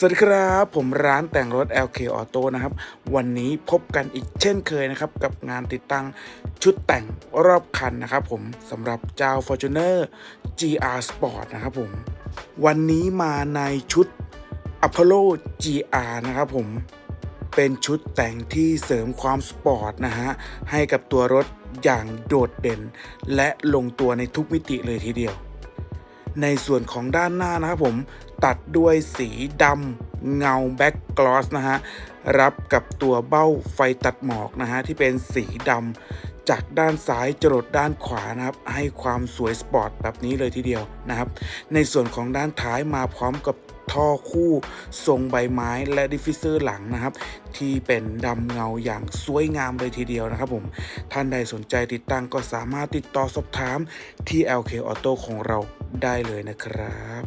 สวัสดีครับ ผมร้านแต่งรถ LK Auto นะครับ วันนี้พบกันอีกเช่นเคยนะครับ กับงานติดตั้งชุดแต่งรอบคันนะครับผมสำหรับเจ้า Fortuner GR Sport นะครับผม วันนี้มาในชุด Apollo GR นะครับผม เป็นชุดแต่งที่เสริมความสปอร์ตนะฮะ ให้กับตัวรถอย่างโดดเด่น และลงตัวในทุกมิติเลยทีเดียว ในส่วนของด้านหน้านะครับผมตัดด้วยสีดำเงาแบ็กกลอสนะฮะ รับกับตัวเบ้าไฟตัดหมอกนะฮะ ที่เป็นสีดำจากด้านซ้ายจรดด้านขวานะครับ ให้ความสวยสปอร์ตแบบนี้เลยทีเดียวนะครับ ในส่วนของด้านท้ายมาพร้อมกับ ท่อคู่ทรงใบไม้และดิฟฟิเซอร์หลังนะครับ ที่เป็นดำเงาอย่างสวยงามเลยทีเดียวนะครับผมท่านใดสนใจติดตั้งก็สามารถติดต่อสอบถามที่ LK Auto ของเราได้เลยนะครับ